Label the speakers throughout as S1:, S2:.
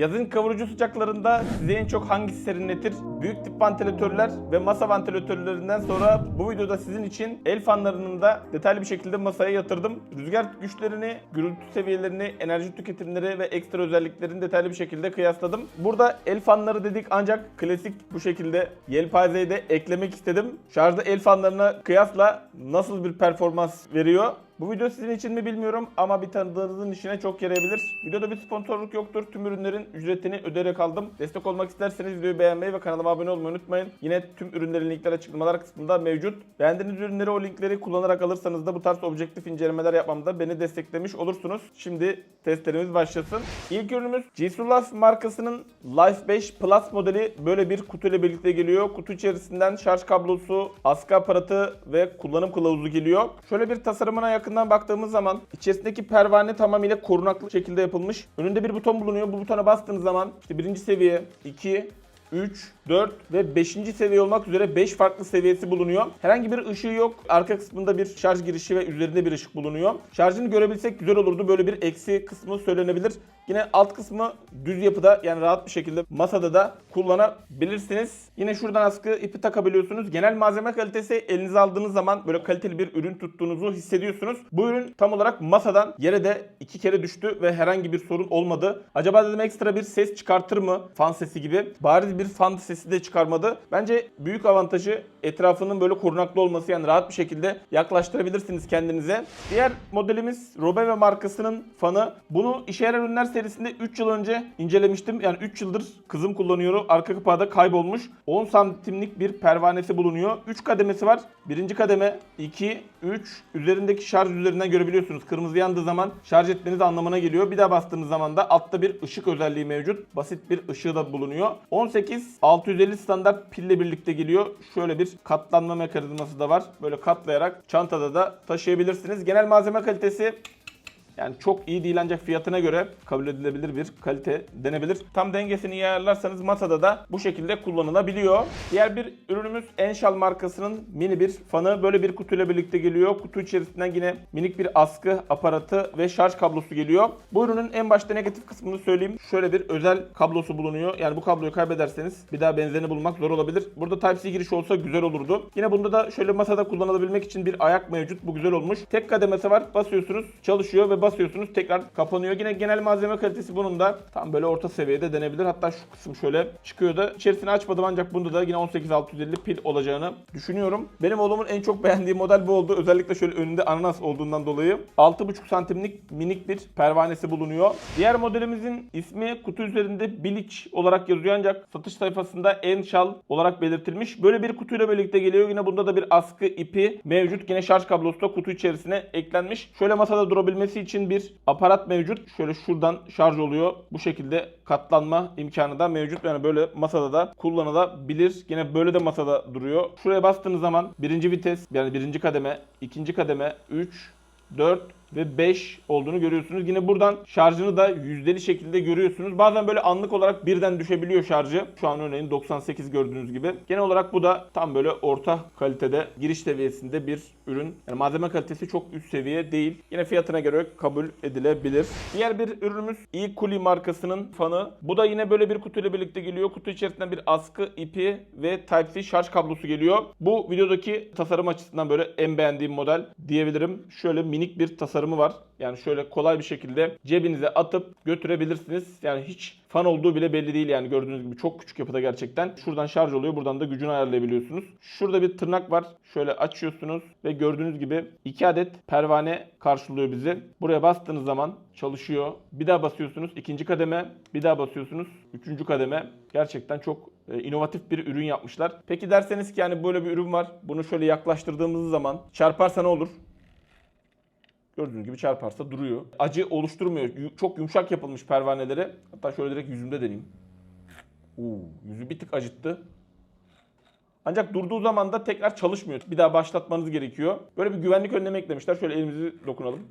S1: Yazın kavurucu sıcaklarında sizi en çok hangisi serinletir? Büyük tip vantilatörler ve masa vantilatörlerinden sonra bu videoda sizin için el fanlarının da detaylı bir şekilde masaya yatırdım. Rüzgar güçlerini, gürültü seviyelerini, enerji tüketimleri ve ekstra özelliklerini detaylı bir şekilde kıyasladım. Burada el fanları dedik ancak klasik bu şekilde yelpazeyi de eklemek istedim. Şarjda el fanlarına kıyasla nasıl bir performans veriyor? Bu video sizin için mi bilmiyorum ama bir tanıdığınızın işine çok yarayabilir. Videoda bir sponsorluk yoktur. Tüm ürünlerin ücretini öderek aldım. Destek olmak isterseniz videoyu beğenmeyi ve kanalıma abone olmayı unutmayın. Yine tüm ürünlerin linkleri açıklamalar kısmında mevcut. Beğendiğiniz ürünleri o linkleri kullanarak alırsanız da bu tarz objektif incelemeler yapmamda beni desteklemiş olursunuz. Şimdi testlerimiz başlasın. İlk ürünümüz G-Sulaf markasının Life 5 Plus modeli böyle bir kutuyla birlikte geliyor. Kutu içerisinden şarj kablosu, askı aparatı ve kullanım kılavuzu geliyor. Şöyle bir tasarımına yakından baktığımız zaman içerisindeki pervane tamamıyla korunaklı şekilde yapılmış. Önünde bir buton bulunuyor. Bu butona bastığınız zaman işte birinci seviye, 2, 3, 4 ve 5. seviye olmak üzere 5 farklı seviyesi bulunuyor. Herhangi bir ışığı yok. Arka kısmında bir şarj girişi ve üzerinde bir ışık bulunuyor. Şarjını görebilsek güzel olurdu. Böyle bir eksi kısmı söylenebilir. Yine alt kısmı düz yapıda yani rahat bir şekilde masada da kullanabilirsiniz. Yine şuradan askı ipi takabiliyorsunuz. Genel malzeme kalitesi elinize aldığınız zaman böyle kaliteli bir ürün tuttuğunuzu hissediyorsunuz. Bu ürün tam olarak masadan yere de iki kere düştü ve herhangi bir sorun olmadı. Acaba dedim ekstra bir ses çıkartır mı? Fan sesi gibi. Bariz bir fan sesi de çıkarmadı. Bence büyük avantajı etrafının böyle korunaklı olması yani rahat bir şekilde yaklaştırabilirsiniz kendinize. Diğer modelimiz Robeve markasının fanı. Bunu işe yarar ürünler serisinde 3 yıl önce incelemiştim. Yani 3 yıldır kızım kullanıyor. Arka kapağı kaybolmuş. 10 santimlik bir pervanesi bulunuyor. 3 kademesi var. Birinci kademe 2, 3. Üzerindeki şarj üzerinden görebiliyorsunuz. Kırmızı yandığı zaman şarj etmeniz anlamına geliyor. Bir daha bastığınız zaman da altta bir ışık özelliği mevcut. Basit bir ışığı da bulunuyor. 18 650 standart pille birlikte geliyor. Şöyle bir katlanma mekanizması da var. Böyle katlayarak çantada da taşıyabilirsiniz. Genel malzeme kalitesi yani çok iyi değil ancak fiyatına göre kabul edilebilir bir kalite denebilir. Tam dengesini iyi ayarlarsanız masada da bu şekilde kullanılabiliyor. Diğer bir ürünümüz Enshal markasının mini bir fanı. Böyle bir kutuyla birlikte geliyor. Kutu içerisinden yine minik bir askı aparatı ve şarj kablosu geliyor. Bu ürünün en başta negatif kısmını söyleyeyim. Şöyle bir özel kablosu bulunuyor. Yani bu kabloyu kaybederseniz bir daha benzerini bulmak zor olabilir. Burada Type-C giriş olsa güzel olurdu. Yine bunda da şöyle masada kullanılabilmek için bir ayak mevcut. Bu güzel olmuş. Tek kademesi var. Basıyorsunuz, çalışıyor ve basıyorsunuz tekrar kapanıyor. Yine genel malzeme kalitesi bunun da tam böyle orta seviyede denebilir. Hatta şu kısım şöyle çıkıyor da içerisini açmadım ancak bunda da yine 18650 pil olacağını düşünüyorum. Benim oğlumun en çok beğendiği model bu oldu. Özellikle şöyle önünde ananas olduğundan dolayı 6,5 santimlik minik bir pervanesi bulunuyor. Diğer modelimizin ismi kutu üzerinde Bilic olarak yazıyor ancak satış sayfasında Enshal olarak belirtilmiş. Böyle bir kutuyla birlikte geliyor. Yine bunda da bir askı ipi mevcut. Yine şarj kablosu da kutu içerisine eklenmiş. Şöyle masada durabilmesi için bir aparat mevcut. Şöyle şuradan şarj oluyor. Bu şekilde katlanma imkanı da mevcut. Yani böyle masada da kullanılabilir. Yine böyle de masada duruyor. Şuraya bastığınız zaman birinci vites yani birinci kademe, ikinci kademe, 3, 4 ve 5 olduğunu görüyorsunuz. Yine buradan şarjını da yüzdeli şekilde görüyorsunuz. Bazen böyle anlık olarak birden düşebiliyor şarjı. Şu an örneğin 98 gördüğünüz gibi. Genel olarak bu da tam böyle orta kalitede giriş seviyesinde bir ürün. Yani malzeme kalitesi çok üst seviye değil. Yine fiyatına göre kabul edilebilir. Diğer bir ürünümüz eCooley markasının fanı. Bu da yine böyle bir kutuyla birlikte geliyor. Kutu içerisinden bir askı ipi ve Type-C şarj kablosu geliyor. Bu videodaki tasarım açısından böyle en beğendiğim model diyebilirim. Şöyle minik bir tasarımı var. Yani şöyle kolay bir şekilde cebinize atıp götürebilirsiniz. Yani hiç fan olduğu bile belli değil yani gördüğünüz gibi çok küçük yapıda gerçekten. Şuradan şarj oluyor. Buradan da gücünü ayarlayabiliyorsunuz. Şurada bir tırnak var. Şöyle açıyorsunuz ve gördüğünüz gibi iki adet pervane karşılıyor bizi. Buraya bastığınız zaman çalışıyor. Bir daha basıyorsunuz. ikinci kademe. Bir daha basıyorsunuz. Üçüncü kademe. Gerçekten çok e, inovatif bir ürün yapmışlar. Peki derseniz ki yani böyle bir ürün var. Bunu şöyle yaklaştırdığımız zaman çarparsa ne olur? Gördüğünüz gibi çarparsa duruyor. Acı oluşturmuyor. Çok yumuşak yapılmış pervaneleri. Hatta şöyle direkt yüzümde deneyeyim. Oo, yüzü bir tık acıttı. Ancak durduğu zaman da tekrar çalışmıyor. Bir daha başlatmanız gerekiyor. Böyle bir güvenlik önlemi eklemişler. Şöyle elimizi dokunalım.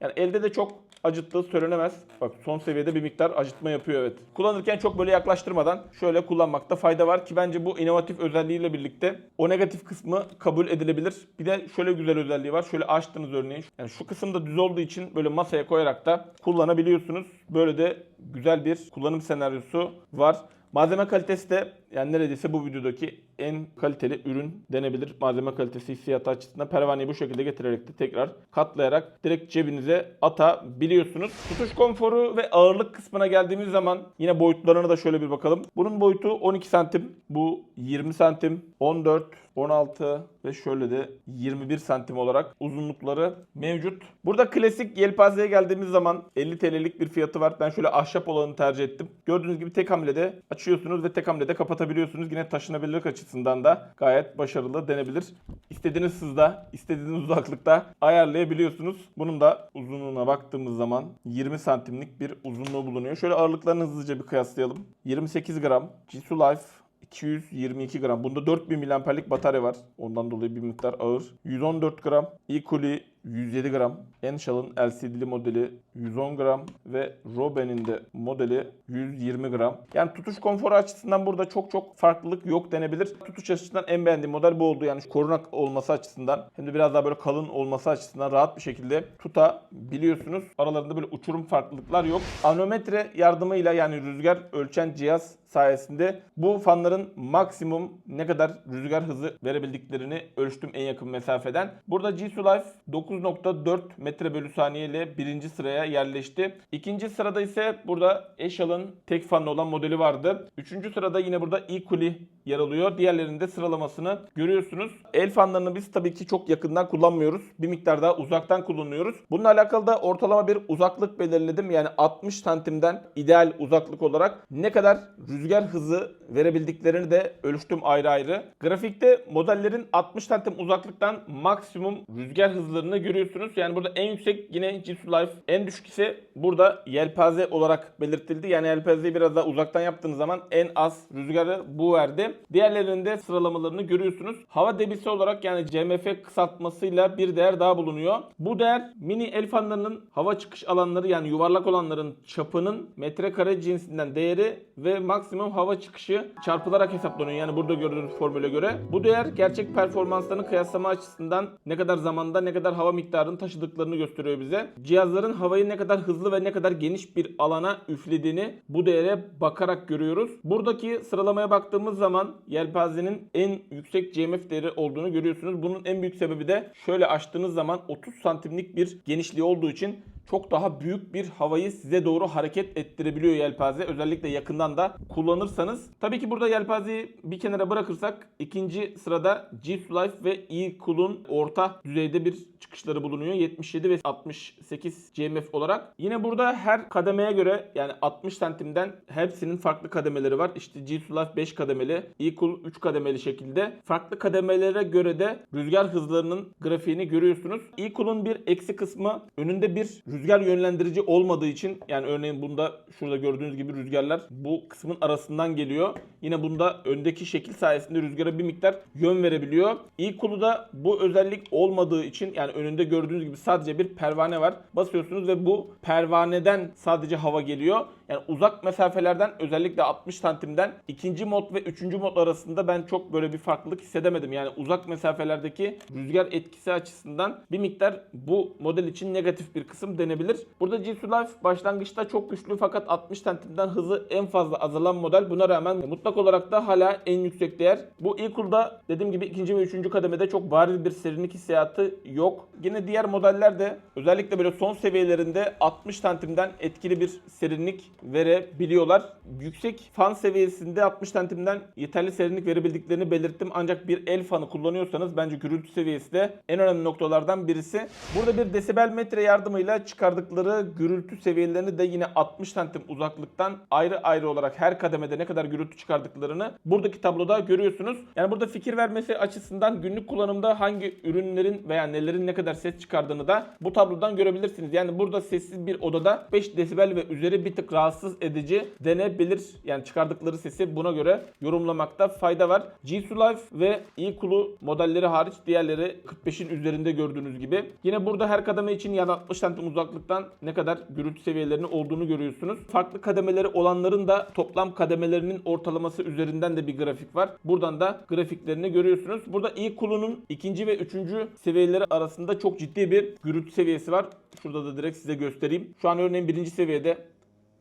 S1: Yani elde de çok acıttığı söylenemez. Bak son seviyede bir miktar acıtma yapıyor evet. Kullanırken çok böyle yaklaştırmadan şöyle kullanmakta fayda var ki bence bu inovatif özelliğiyle birlikte o negatif kısmı kabul edilebilir. Bir de şöyle güzel özelliği var. Şöyle açtınız örneğin. Yani şu kısımda düz olduğu için böyle masaya koyarak da kullanabiliyorsunuz. Böyle de güzel bir kullanım senaryosu var. Malzeme kalitesi de yani neredeyse bu videodaki en kaliteli ürün denebilir. Malzeme kalitesi hissiyatı açısından pervaneyi bu şekilde getirerek de tekrar katlayarak direkt cebinize atabiliyorsunuz. Tutuş konforu ve ağırlık kısmına geldiğimiz zaman yine boyutlarına da şöyle bir bakalım. Bunun boyutu 12 santim. Bu 20 santim, 14, 16 ve şöyle de 21 santim olarak uzunlukları mevcut. Burada klasik yelpazeye geldiğimiz zaman 50 TL'lik bir fiyatı var. Ben şöyle ahşap olanı tercih ettim. Gördüğünüz gibi tek hamlede açıyorsunuz ve tek hamlede kapatabiliyorsunuz. Yine taşınabilirlik açısından da gayet başarılı denebilir. İstediğiniz hızda, istediğiniz uzaklıkta ayarlayabiliyorsunuz. Bunun da uzunluğuna baktığımız zaman 20 santimlik bir uzunluğu bulunuyor. Şöyle ağırlıklarını hızlıca bir kıyaslayalım. 28 gram Jisoo Life 222 gram. Bunda 4000 miliamperlik batarya var. Ondan dolayı bir miktar ağır. 114 gram. Equally 107 gram. Enshall'ın LCD'li modeli 110 gram ve Robin'in de modeli 120 gram. Yani tutuş konforu açısından burada çok çok farklılık yok denebilir. Tutuş açısından en beğendiğim model bu oldu. Yani korunak olması açısından hem de biraz daha böyle kalın olması açısından rahat bir şekilde tutabiliyorsunuz. Aralarında böyle uçurum farklılıklar yok. Anometre yardımıyla yani rüzgar ölçen cihaz sayesinde bu fanların maksimum ne kadar rüzgar hızı verebildiklerini ölçtüm en yakın mesafeden. Burada Jisoo Life 9.4 metre bölü saniye ile birinci sıraya yerleşti. İkinci sırada ise burada Eshal'ın tek fanlı olan modeli vardı. Üçüncü sırada yine burada Equally yer alıyor. Diğerlerinde sıralamasını görüyorsunuz. El fanlarını biz tabii ki çok yakından kullanmıyoruz. Bir miktar daha uzaktan kullanıyoruz. Bununla alakalı da ortalama bir uzaklık belirledim. Yani 60 santimden ideal uzaklık olarak ne kadar rüzgar hızı verebildiklerini de ölçtüm ayrı ayrı. Grafikte modellerin 60 santim uzaklıktan maksimum rüzgar hızlarını görüyorsunuz. Yani burada en yüksek yine Jitsu Life en düşük ise burada yelpaze olarak belirtildi. Yani yelpazeyi biraz daha uzaktan yaptığınız zaman en az rüzgarı bu verdi. Diğerlerinde sıralamalarını görüyorsunuz. Hava debisi olarak yani CMF kısaltmasıyla bir değer daha bulunuyor. Bu değer mini el fanlarının hava çıkış alanları yani yuvarlak olanların çapının metrekare cinsinden değeri ve maksimum hava çıkışı çarpılarak hesaplanıyor. Yani burada gördüğünüz formüle göre. Bu değer gerçek performanslarını kıyaslama açısından ne kadar zamanda ne kadar hava miktarını taşıdıklarını gösteriyor bize. Cihazların havayı ne kadar hızlı ve ne kadar geniş bir alana üflediğini bu değere bakarak görüyoruz. Buradaki sıralamaya baktığımız zaman yelpazenin en yüksek CMF değeri olduğunu görüyorsunuz. Bunun en büyük sebebi de şöyle açtığınız zaman 30 santimlik bir genişliği olduğu için çok daha büyük bir havayı size doğru hareket ettirebiliyor yelpaze. Özellikle yakından da kullanırsanız. Tabii ki burada yelpazeyi bir kenara bırakırsak ikinci sırada Jeep Life ve E-Cool'un orta düzeyde bir çıkışları bulunuyor. 77 ve 68 CMF olarak. Yine burada her kademeye göre yani 60 santimden hepsinin farklı kademeleri var. İşte Jeep Life 5 kademeli, E-Cool 3 kademeli şekilde. Farklı kademelere göre de rüzgar hızlarının grafiğini görüyorsunuz. E-Cool'un bir eksi kısmı önünde bir rüzgar yönlendirici olmadığı için yani örneğin bunda şurada gördüğünüz gibi rüzgarlar bu kısmın arasından geliyor. Yine bunda öndeki şekil sayesinde rüzgara bir miktar yön verebiliyor. E-Cool'da bu özellik olmadığı için yani önünde gördüğünüz gibi sadece bir pervane var. Basıyorsunuz ve bu pervaneden sadece hava geliyor. Yani uzak mesafelerden özellikle 60 santimden ikinci mod ve üçüncü mod arasında ben çok böyle bir farklılık hissedemedim. Yani uzak mesafelerdeki rüzgar etkisi açısından bir miktar bu model için negatif bir kısım denebilir. Burada Jitsu Life başlangıçta çok güçlü fakat 60 santimden hızı en fazla azalan model. Buna rağmen mutlak olarak da hala en yüksek değer. Bu E-Cool'da dediğim gibi ikinci ve üçüncü kademede çok bariz bir serinlik hissiyatı yok. Yine diğer modeller de özellikle böyle son seviyelerinde 60 santimden etkili bir serinlik verebiliyorlar. Yüksek fan seviyesinde 60 santimden yeterli serinlik verebildiklerini belirttim. Ancak bir el fanı kullanıyorsanız bence gürültü seviyesi de en önemli noktalardan birisi. Burada bir desibel metre yardımıyla çıkardıkları gürültü seviyelerini de yine 60 santim uzaklıktan ayrı ayrı olarak her kademede ne kadar gürültü çıkardıklarını buradaki tabloda görüyorsunuz. Yani burada fikir vermesi açısından günlük kullanımda hangi ürünlerin veya nelerin ne kadar ses çıkardığını da bu tablodan görebilirsiniz. Yani burada sessiz bir odada 5 desibel ve üzeri bir tık rahatsız rahatsız edici denebilir. Yani çıkardıkları sesi buna göre yorumlamakta fayda var. Jisoo Life ve E-Cool'u modelleri hariç diğerleri 45'in üzerinde gördüğünüz gibi. Yine burada her kademe için yani 60 santim uzaklıktan ne kadar gürültü seviyelerinin olduğunu görüyorsunuz. Farklı kademeleri olanların da toplam kademelerinin ortalaması üzerinden de bir grafik var. Buradan da grafiklerini görüyorsunuz. Burada E-Cool'unun ikinci ve üçüncü seviyeleri arasında çok ciddi bir gürültü seviyesi var. Şurada da direkt size göstereyim. Şu an örneğin birinci seviyede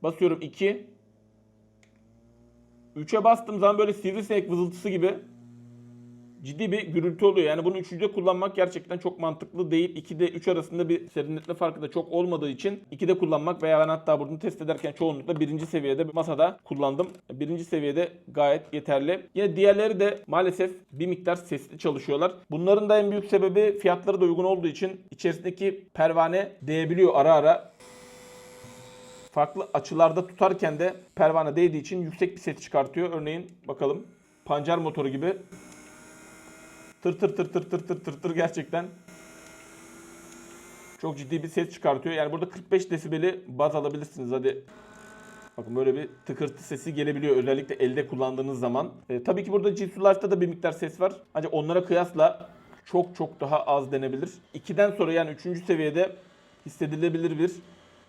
S1: basıyorum 2. 3'e bastığım zaman böyle sivrisinek vızıltısı gibi ciddi bir gürültü oluyor. Yani bunu üçüncüde kullanmak gerçekten çok mantıklı değil. 2'de 3 arasında bir serinletme farkı da çok olmadığı için 2'de kullanmak veya ben hatta bunu test ederken çoğunlukla birinci seviyede masada kullandım. Birinci seviyede gayet yeterli. Yine diğerleri de maalesef bir miktar sesli çalışıyorlar. Bunların da en büyük sebebi fiyatları da uygun olduğu için içerisindeki pervane değebiliyor ara ara farklı açılarda tutarken de pervane değdiği için yüksek bir ses çıkartıyor. Örneğin bakalım pancar motoru gibi tır tır tır tır tır tır tır tır gerçekten çok ciddi bir ses çıkartıyor. Yani burada 45 desibeli baz alabilirsiniz. Hadi Bakın böyle bir tıkırtı sesi gelebiliyor özellikle elde kullandığınız zaman. E, tabii ki burada Jitsu Life'da da bir miktar ses var. Ancak onlara kıyasla çok çok daha az denebilir. 2'den sonra yani 3. seviyede hissedilebilir bir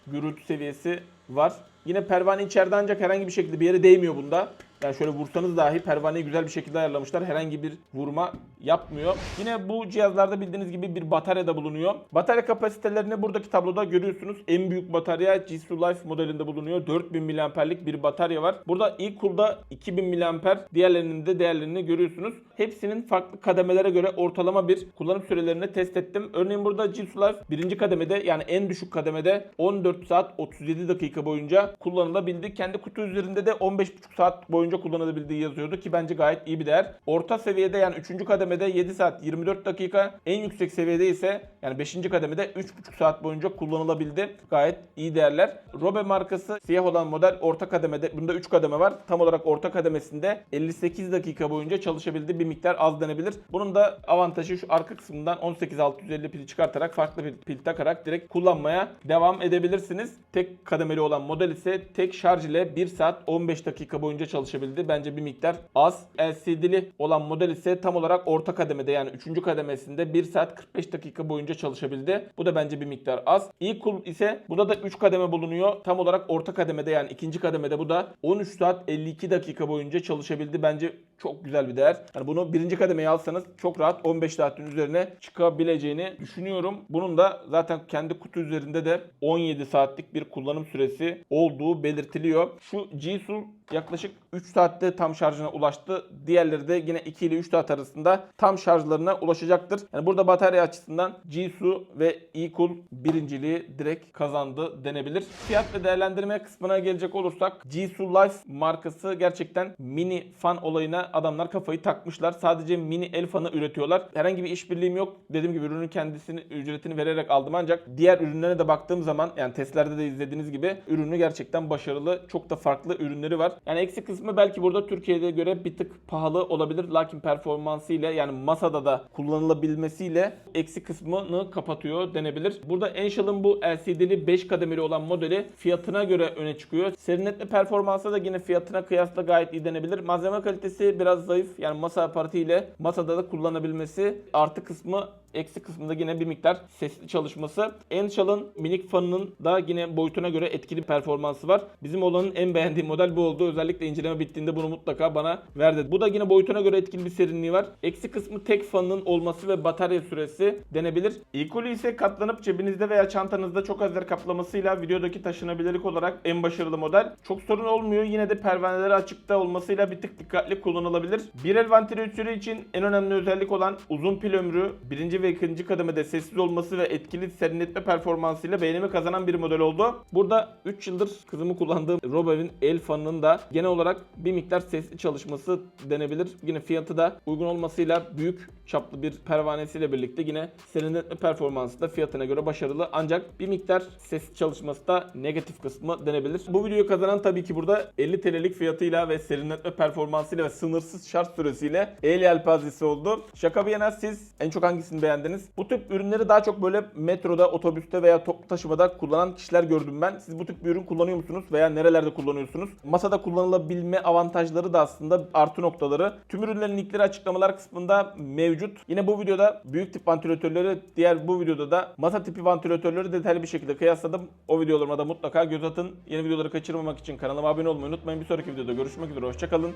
S1: gürültü seviyesi var. Yine pervane içeride ancak herhangi bir şekilde bir yere değmiyor bunda. Yani şöyle vursanız dahi pervaneyi güzel bir şekilde ayarlamışlar. Herhangi bir vurma yapmıyor. Yine bu cihazlarda bildiğiniz gibi bir batarya da bulunuyor. Batarya kapasitelerini buradaki tabloda görüyorsunuz. En büyük batarya Jisoo Life modelinde bulunuyor. 4000 mAh'lik bir batarya var. Burada e-Cool'da 2000 mAh, diğerlerinin de değerlerini görüyorsunuz. Hepsinin farklı kademelere göre ortalama bir kullanım sürelerini test ettim. Örneğin burada Jisoo Life birinci kademede yani en düşük kademede 14 saat 37 dakika boyunca kullanılabildi. Kendi kutu üzerinde de 15,5 saat boyunca kullanılabildiği yazıyordu ki bence gayet iyi bir değer. Orta seviyede yani 3. kademede 7 saat 24 dakika. En yüksek seviyede ise yani 5. kademede 3,5 saat boyunca kullanılabildi. Gayet iyi değerler. Robe markası siyah olan model orta kademede. Bunda 3 kademe var. Tam olarak orta kademesinde 58 dakika boyunca çalışabildi. Bir miktar az denebilir. Bunun da avantajı şu arka kısmından 18650 pili çıkartarak farklı bir pil takarak direkt kullanmaya devam edebilirsiniz. Tek kademeli olan model ise tek şarj ile 1 saat 15 dakika boyunca çalışabildi. Bence bir miktar az. LCD'li olan model ise tam olarak orta kademede yani 3. kademesinde 1 saat 45 dakika boyunca çalışabildi. Bu da bence bir miktar az. E-Cool ise burada da 3 kademe bulunuyor. Tam olarak orta kademede yani ikinci kademede bu da 13 saat 52 dakika boyunca çalışabildi. Bence çok güzel bir değer. Yani bunu birinci kademeye alsanız çok rahat 15 saatin üzerine çıkabileceğini düşünüyorum. Bunun da zaten kendi kutu üzerinde de 17 saatlik bir kullanım süresi olduğu belirtiliyor. Şu G-Sul yaklaşık 3 saatte tam şarjına ulaştı. Diğerleri de yine 2 ile 3 saat arasında tam şarjlarına ulaşacaktır. Yani burada batarya açısından Jisoo ve E-Cool birinciliği direkt kazandı denebilir. Fiyat ve değerlendirme kısmına gelecek olursak Jisoo Life markası gerçekten mini fan olayına adamlar kafayı takmışlar. Sadece mini el fanı üretiyorlar. Herhangi bir işbirliğim yok. Dediğim gibi ürünün kendisini ücretini vererek aldım ancak diğer ürünlerine de baktığım zaman yani testlerde de izlediğiniz gibi ürünü gerçekten başarılı. Çok da farklı ürünleri var. Yani eksi kısmı belki burada Türkiye'de göre bir tık pahalı olabilir. Lakin performansı ile yani masada da kullanılabilmesiyle eksi kısmını kapatıyor denebilir. Burada Angel'ın bu LCD'li 5 kademeli olan modeli fiyatına göre öne çıkıyor. Serinletme performansı da yine fiyatına kıyasla gayet iyi denebilir. Malzeme kalitesi biraz zayıf. Yani masa aparatı ile masada da kullanabilmesi artı kısmı eksi kısmında yine bir miktar sesli çalışması. Angel'ın minik fanının da yine boyutuna göre etkili performansı var. Bizim olanın en beğendiğim model bu oldu. Özellikle inceleme bittiğinde bunu mutlaka bana ver dedi. Bu da yine boyutuna göre etkili bir serinliği var. Eksi kısmı tek fanının olması ve batarya süresi denebilir. Equally ise katlanıp cebinizde veya çantanızda çok az yer kaplamasıyla videodaki taşınabilirlik olarak en başarılı model. Çok sorun olmuyor. Yine de pervaneleri açıkta olmasıyla bir tık dikkatli kullanılabilir. Bir el vantilatörü için en önemli özellik olan uzun pil ömrü, birinci ve ikinci kademede sessiz olması ve etkili serinletme performansıyla beğenimi kazanan bir model oldu. Burada 3 yıldır kızımı kullandığım Robev'in el fanının da genel olarak bir miktar sesli çalışması denebilir. Yine fiyatı da uygun olmasıyla büyük çaplı bir pervanesiyle birlikte yine serinletme performansı da fiyatına göre başarılı. Ancak bir miktar ses çalışması da negatif kısmı denebilir. Bu videoyu kazanan tabii ki burada 50 TL'lik fiyatıyla ve serinletme performansıyla ve sınırsız şarj süresiyle el yelpazesi oldu. Şaka bir yana siz en çok hangisini beğendiniz? Bu tip ürünleri daha çok böyle metroda, otobüste veya toplu taşımada kullanan kişiler gördüm ben. Siz bu tip bir ürün kullanıyor musunuz veya nerelerde kullanıyorsunuz? Masada kullanılabilme avantajları da aslında artı noktaları. Tüm ürünlerin linkleri açıklamalar kısmında mevcut. Yine bu videoda büyük tip vantilatörleri, diğer bu videoda da masa tipi vantilatörleri detaylı bir şekilde kıyasladım. O videolarıma da mutlaka göz atın. Yeni videoları kaçırmamak için kanalıma abone olmayı unutmayın. Bir sonraki videoda görüşmek üzere. Hoşçakalın.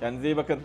S1: Kendinize iyi bakın.